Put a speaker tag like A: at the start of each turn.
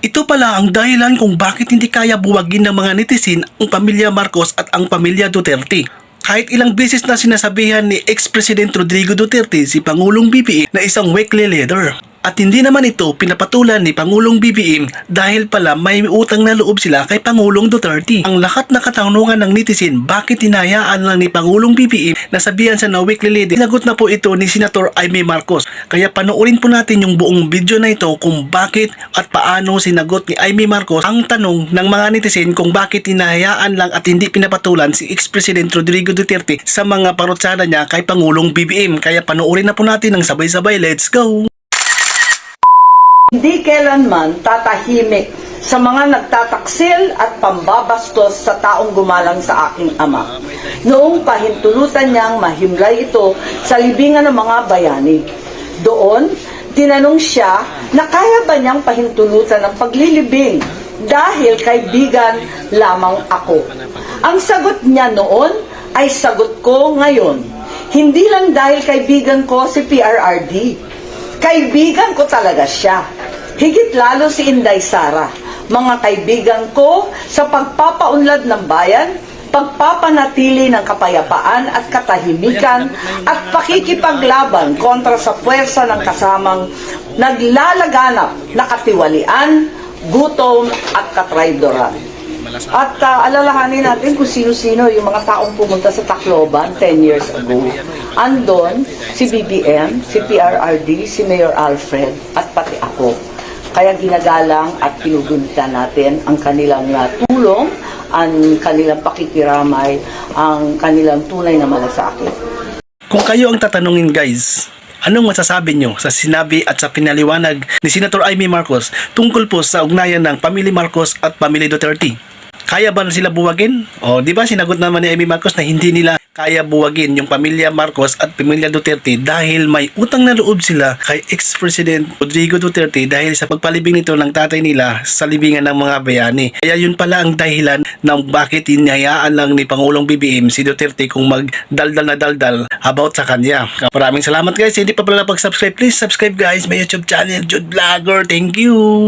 A: Ito pala ang dahilan kung bakit hindi kaya buwagin ng mga netizen ang pamilya Marcos at ang pamilya Duterte. Kahit ilang beses na sinasabihan ni ex-president Rodrigo Duterte si Pangulong BBM na isang weakly leader. At hindi naman ito pinapatulan ni Pangulong BBM dahil pala may utang na loob sila kay Pangulong Duterte. Ang lahat na katanungan ng netizen bakit hinayaan lang ni Pangulong BBM na sabihan sa na weakly leader, sinagot na po ito ni Senator Aimee Marcos. Kaya panoorin po natin yung buong video na ito kung bakit at paano sinagot ni Aimee Marcos ang tanong ng mga netizen kung bakit hinahayaan lang at hindi pinapatulan si ex-president Rodrigo Duterte sa mga parutsada niya kay Pangulong BBM. Kaya panoorin na po natin ng sabay-sabay. Let's go!
B: Hindi kailanman tatahimik sa mga nagtataksil at pambabastos sa taong gumalang sa aking ama. Noong pahintulutan niyang mahimlay ito sa libingan ng mga bayani. Doon, tinanong siya na kaya ba niyang pahintulutan ng paglilibing dahil kaibigan lamang ako. Ang sagot niya noon ay sagot ko ngayon. Hindi lang dahil kaibigan ko si PRRD. Kaibigan ko talaga siya. Higit lalo si Inday Sara. Mga kaibigan ko sa pagpapaunlad ng bayan, pagpapanatili ng kapayapaan at katahimikan at pakikipaglaban kontra sa puwersa ng kasamang naglalaganap na katiwalian, gutom at katraydoran. At uh, alalahanin natin kung sino-sino yung mga taong pumunta sa Tacloban 10 years ago. Andon, si BBM, si PRRD, si Mayor Alfred, at pati ako. Kaya ginagalang at pinugunita natin ang kanilang uh, tulong, ang kanilang pakikiramay, ang kanilang tunay na malasakit.
A: Kung kayo ang tatanungin guys, anong masasabi nyo sa sinabi at sa pinaliwanag ni Senator Amy Marcos tungkol po sa ugnayan ng pamilya Marcos at pamilya Duterte? Kaya ba na sila buwagin? O, di ba sinagot naman ni Amy Marcos na hindi nila kaya buwagin yung pamilya Marcos at pamilya Duterte dahil may utang na loob sila kay ex-president Rodrigo Duterte dahil sa pagpalibing nito ng tatay nila sa libingan ng mga bayani. Kaya yun pala ang dahilan ng bakit hinayaan lang ni Pangulong BBM si Duterte kung magdaldal na daldal about sa kanya. Maraming salamat guys. Hindi pa pala pag-subscribe, please subscribe guys. May YouTube channel, Jude Vlogger. Thank you!